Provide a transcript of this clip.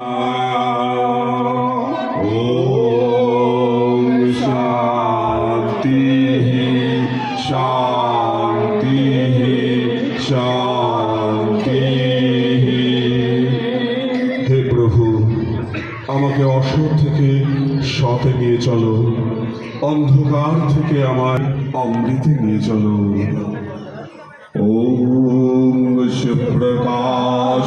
আমাকে অসৎ থেকে সতে নিয়ে চলো অন্ধকার থেকে আমার অমৃতে নিয়ে চলো। ওম সুপ্রকাশ